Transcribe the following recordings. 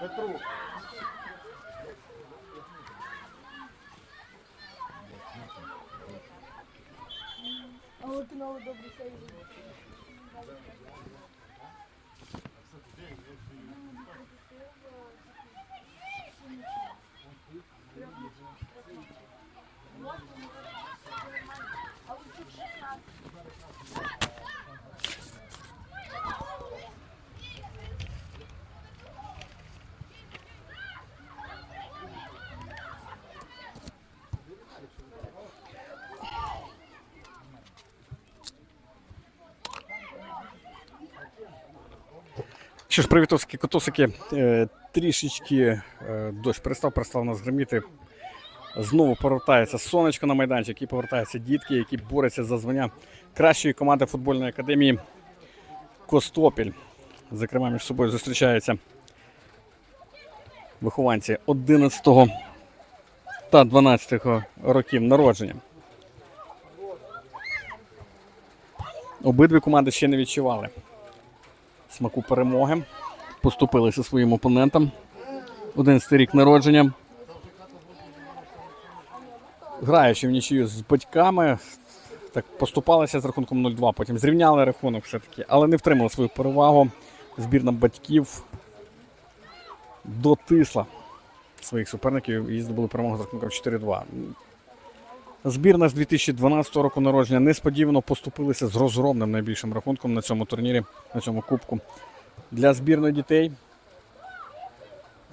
Петру. А от і новий добрий сейв. Що ж, привітовські котосики, е, трішечки е, дощ перестав, перестав нас гриміти. Знову повертається сонечко на майданчик і повертаються дітки, які борються за звання кращої команди футбольної академії Костопіль. Зокрема, між собою зустрічаються вихованці 11 та 12 років народження. Обидві команди ще не відчували смаку перемоги. Поступилися своїм опонентам. 11 рік народження. Граючи в нічию з батьками, так поступалися з рахунком 0-2, потім зрівняли рахунок все-таки, але не втримали свою перевагу. Збірна батьків дотисла своїх суперників і здобули перемогу з рахунком 4-2. Збірна з 2012 року народження несподівано поступилися з розгромним найбільшим рахунком на цьому турнірі, на цьому кубку. Для збірної дітей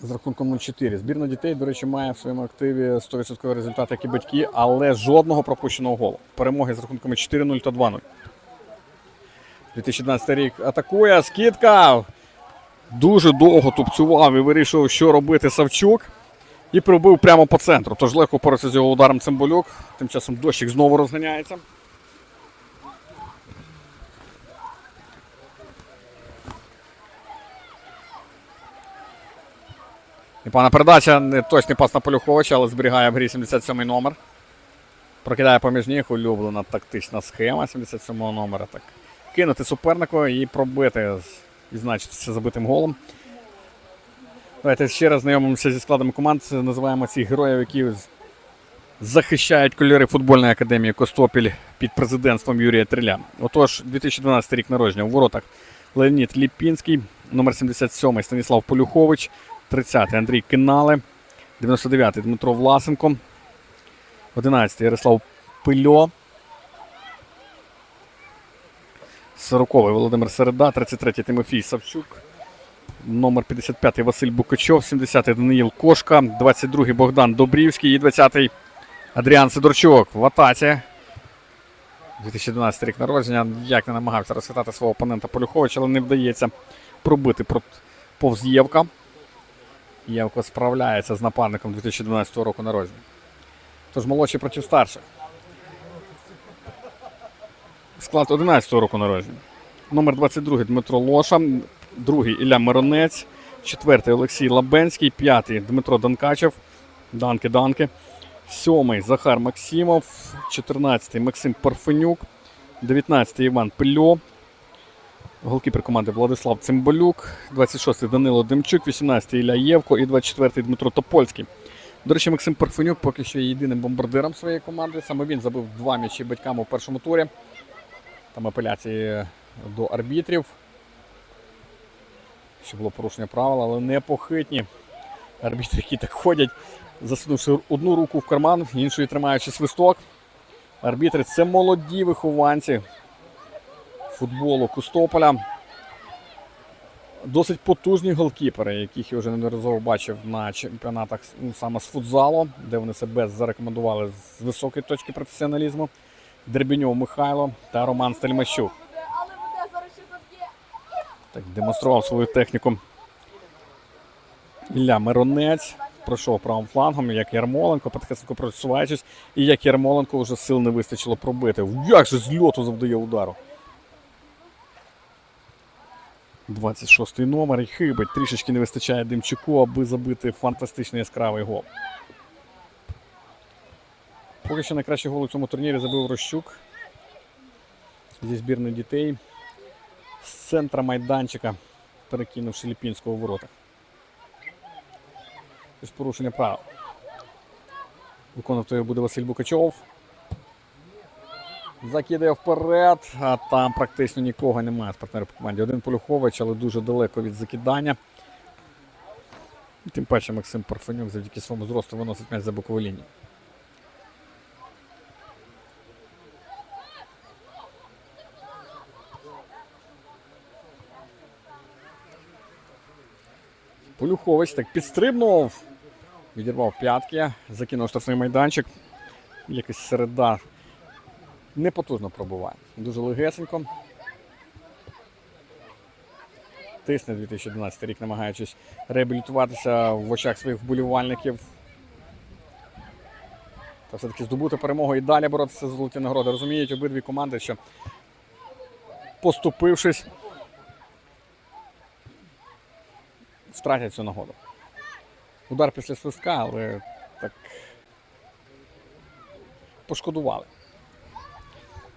з рахунком 0-4. Збірна дітей, до речі, має в своєму активі 100% результат, як і батьки, але жодного пропущеного голу. Перемоги з рахунками 4-0 та 2-0. 2012 рік атакує. Скидка. Дуже довго тупцював і вирішував, що робити Савчук. І пробив прямо по центру. Тож легко впорався з його ударом Цимбалюк. Тим часом дощик знову розганяється. Непогана передача, не точний пас на Полюховича, але зберігає в грі 77 номер. Прокидає поміж ніг улюблена тактична схема 77-го номера. Так. Кинути супернику і пробити, відзначитися забитим голом. Давайте ще раз знайомимося зі складами команд. Називаємо цих героїв, які захищають кольори футбольної академії Костопіль під президентством Юрія Триля. Отож, 2012 рік народження у воротах Леонід Ліпінський, номер 77 Станіслав Полюхович, 30 Андрій Кинале, 99 Дмитро Власенко, 11 Ярослав Пильо. 40 Володимир Середа, 33 Тимофій Савчук, номер 55 Василь Букачов, 70-й Даниїл Кошка, 22-й Богдан Добрівський і 20-й Адріан Сидорчук в атаці. 2012 рік народження. Як не намагався розхитати свого опонента Полюховича, але не вдається пробити повз Євка. Євко справляється з нападником 2012 року народження. Тож молодший проти старших. Склад 11 року народження. Номер 22 Дмитро Лоша, другий Ілля Миронець, четвертий Олексій Лабенський, п'ятий Дмитро Данкачев, Данки Данки, сьомий Захар Максимов, 14-й Максим Парфенюк, 19-й Іван Пильо, голкіпер команди Владислав Цимбалюк, 26-й Данило Демчук, 18-й Ілля Євко. І 24-й Дмитро Топольський. До речі, Максим Парфенюк поки що є єдиним бомбардиром своєї команди. Саме він забив два м'ячі батькам у першому турі. Там апеляції до арбітрів. Що було порушення правил, але непохитні. Арбітри, які так ходять, засунувши одну руку в карман, іншою тримаючи свисток. Арбітри це молоді вихованці футболу Кустополя. Досить потужні голкіпери, яких я вже неодноразово бачив на чемпіонатах ну, саме з футзалу, де вони себе зарекомендували з високої точки професіоналізму. Дербіньов Михайло та Роман Стельмащук. Але буде зараз ще заб'є. Так, демонстрував свою техніку. Ілля Миронець пройшов правим флангом, як Ярмоленко, потихесенько просуваючись, і як Ярмоленко вже сил не вистачило пробити. Як же з льоту завдає удару. 26-й номер і хибить. Трішечки не вистачає Демчуку, аби забити фантастичний яскравий гол. Поки що найкращий гол у цьому турнірі забив Рощук зі збірної дітей з центра майданчика, перекинувши Ліпінського в воротах. Тож порушення права. Виконувати буде Василь Букачов. Закидає вперед, а там практично нікого немає з партнерів по команді. Один Полюхович, але дуже далеко від закидання. Тим паче Максим Парфенюк завдяки своєму зросту виносить м'яч за бокову лінію. Полюхович так підстрибнув, відірвав п'ятки, закинув штрафний майданчик. Якась середа непотужно пробуває. Дуже легесенько. Тисне 2012 рік, намагаючись реабілітуватися в очах своїх вболівальників. Та все-таки здобути перемогу і далі боротися за золоті нагороди. Розуміють обидві команди, що поступившись, втратять цю нагоду. Удар після свистка, але так пошкодували.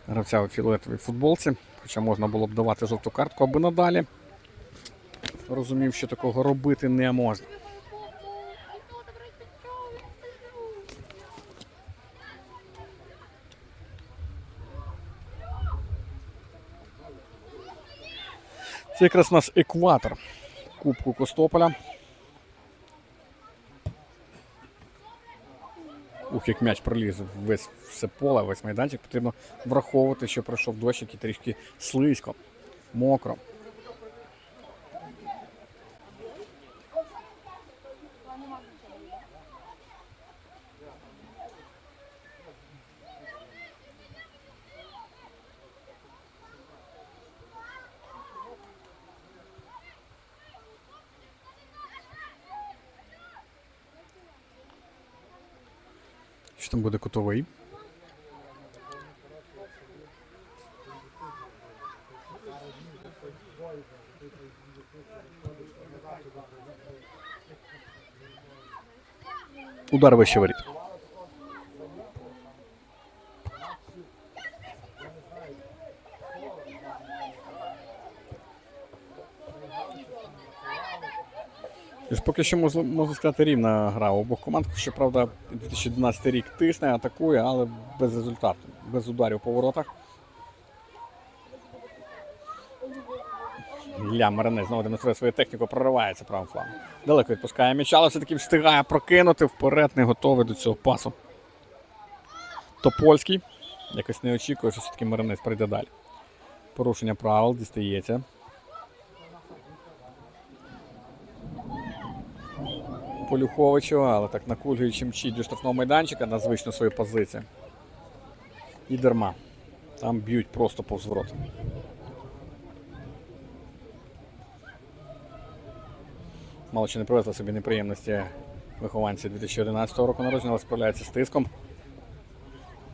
Гравця у фіолетовій футболці, хоча можна було б давати жовту картку, аби надалі. Розумів, що такого робити не можна. Це якраз у нас екватор Кубку Костополя. Ух, як м'яч проліз весь все поле, весь майданчик. Потрібно враховувати, що пройшов дощ, і трішки слизько, мокро. Що там буде кутовий? Удар вище воріт. Тож поки що можна, сказати рівна гра у обох команд. Щоправда, 2012 рік тисне, атакує, але без результату, без ударів по воротах. Ілля Марине знову демонструє свою техніку, проривається правим флангом. Далеко відпускає м'яча, але все-таки встигає прокинути вперед, не готовий до цього пасу. Топольський. Якось не очікує, що все-таки Маринець прийде далі. Порушення правил дістається. Полюховичу, але так накульгуючи мчить до штрафного майданчика на звичну свою позицію. І дарма. Там б'ють просто повз ворот. Мало чи не привезли собі неприємності вихованці 2011 року народження, але справляється з тиском.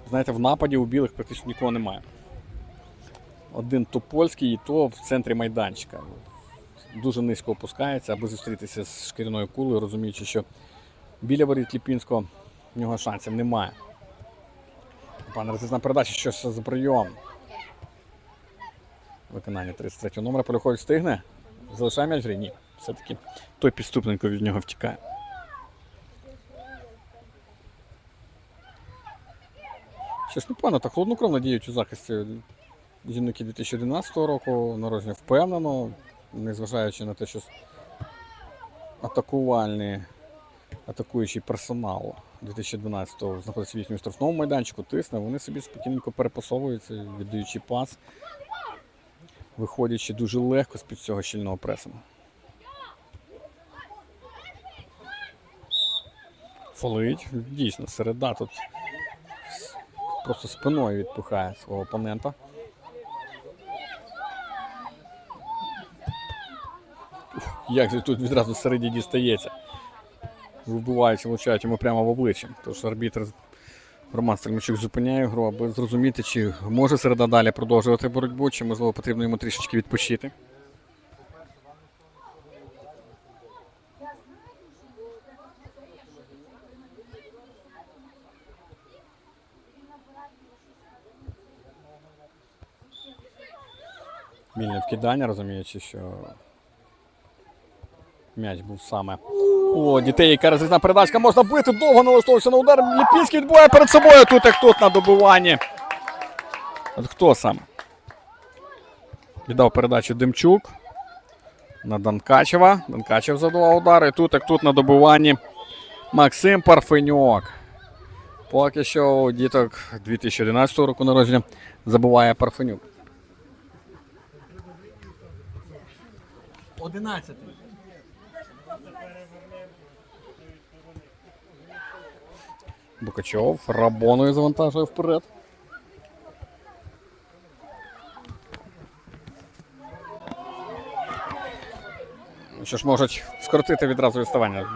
Знаєте, в нападі у білих практично нікого немає. Один Топольський, і то в центрі майданчика дуже низько опускається, аби зустрітися з шкіряною кулею, розуміючи, що біля воріт Ліпінського в нього шансів немає. Пане розрізна передача, що це за прийом. Виконання 33-го номера Полюхович встигне. Залишає м'яч грі? Ні. Все-таки той підступненько від нього втікає. Що ж непогано, так холоднокровно діють у захисті жінки 2011 року, народження впевнено, незважаючи на те, що атакувальний, атакуючий персонал 2012-го знаходиться в їхньому штрафному майданчику, тисне, вони собі спокійненько перепасовуються, віддаючи пас, виходячи дуже легко з-під цього щільного пресингу. Фолить, дійсно, середа тут просто спиною відпихає свого опонента. Як тут відразу середі дістається. Вибиваючи, влучають йому прямо в обличчя. Тож арбітр Роман Стельмачук зупиняє гру, аби зрозуміти, чи може середа далі продовжувати боротьбу, чи можливо потрібно йому трішечки відпочити. Вільне вкидання, розуміючи, що м'яч був саме О, дітей, яка розрізна передачка. Можна бити, довго налаштовувався на удар. Ліпінський відбуває перед собою. Тут як тут на добуванні. От хто сам? Віддав передачу Демчук. На Данкачева. Данкачев задавав удар. І тут як тут на добуванні Максим Парфенюк. Поки що діток 2011 року народження забуває Парфенюк. 11. Букачов Рабоною завантажує вперед. Що ж можуть скоротити відразу відставання.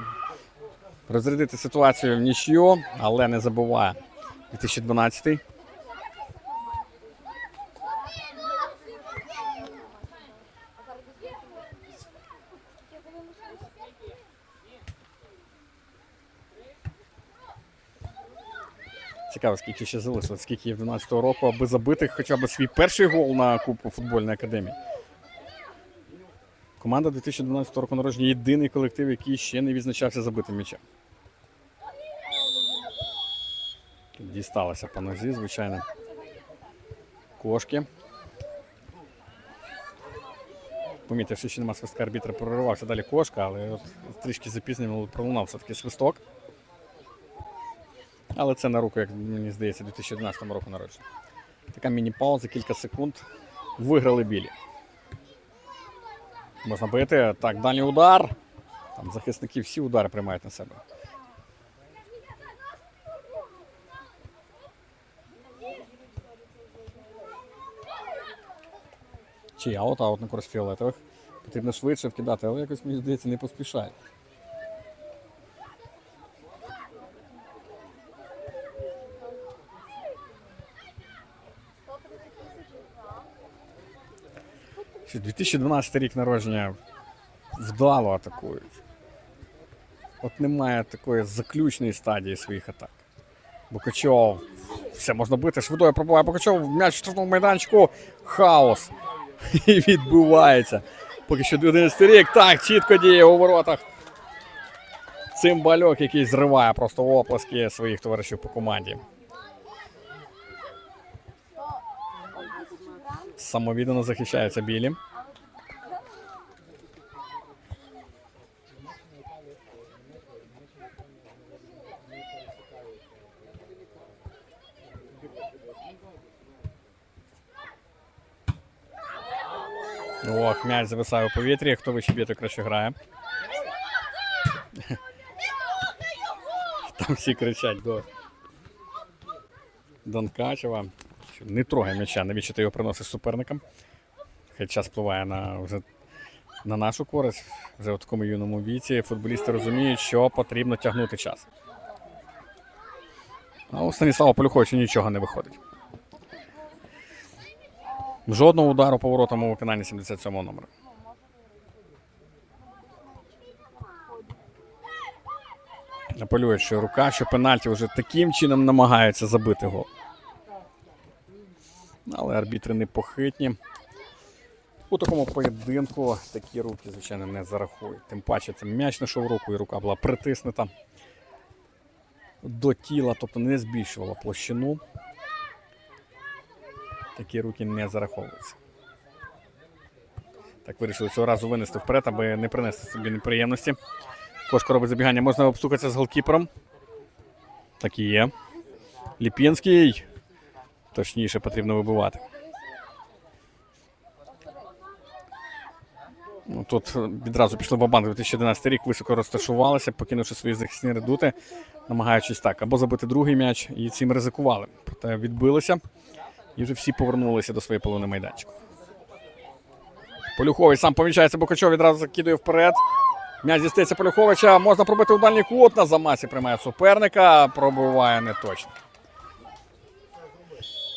Розрядити ситуацію в нічю, але не забуває. 2012. Цікаво, скільки ще залишилось, скільки є 12-го року, аби забити хоча б свій перший гол на Кубку футбольної академії. Команда 2012 року народження єдиний колектив, який ще не відзначався забитим м'ячем. Тут Дісталося по нозі, звичайно. Кошки. Помітив, що ще нема свистка арбітра, проривався далі кошка, але от трішки запізнено пролунав все-таки свисток. Але це на руку, як мені здається, 2011 року народження. Така міні-пауза, кілька секунд. Виграли білі. Можна бити. Так, дальній удар. Там захисники всі удари приймають на себе. Чи аут, аут на користь фіолетових. Потрібно швидше вкидати, але якось мені здається не поспішає. Ще 2012 рік народження вдало атакують. От немає такої заключної стадії своїх атак. Букачов. Все можна бити, швидою пробуває Букачов, м'яч в штрафному майданчику. Хаос. І відбувається. Поки що 11 рік. Так, чітко діє у воротах. Цимбальок, який зриває просто оплески своїх товаришів по команді. Самовіддано захищаються білі. Ох, м'яч зависає у повітрі. Хто вище б'є, той краще грає. Там всі кричать до Донкачева. Не трогай м'яча, навіщо ти його приносиш суперникам? Хай час впливає на, вже, на нашу користь. Вже в такому юному віці футболісти розуміють, що потрібно тягнути час. А у Станіслава Полюховича нічого не виходить. Жодного удару поворотом у виконанні 77-го номера. Апелює, рука, що пенальті вже таким чином намагаються забити гол. Але арбітри непохитні. У такому поєдинку такі руки, звичайно, не зарахують. Тим паче це м'яч знайшов в руку, і рука була притиснута до тіла, тобто не збільшувала площину. Такі руки не зараховуються. Так вирішили цього разу винести вперед, аби не принести собі неприємності. Кошка робить забігання, можна обстукатися з голкіпером. Так і є. Ліпінський. Точніше потрібно вибивати. Ну, тут відразу пішли банк 2011 рік, високо розташувалися, покинувши свої захисні редути, намагаючись так, або забити другий м'яч, і цим ризикували. Проте відбилися, і вже всі повернулися до своєї половини майданчика. Полюхович сам помічається, Бокачов відразу закидує вперед. М'яч дістається Полюховича. Можна пробити у дальній кут. На замасі приймає суперника. Пробиває не точно.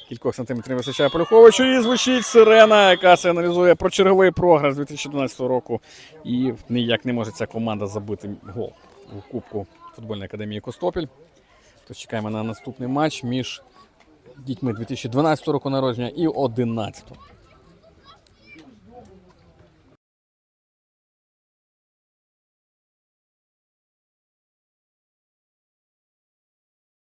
Кількох сантиметрів вистачає Полюховичу. І звучить сирена, яка сигналізує про черговий програш 2012 року. І ніяк не може ця команда забити гол у Кубку футбольної академії Костопіль. Тож чекаємо на наступний матч між дітьми 2012 року народження і 2011.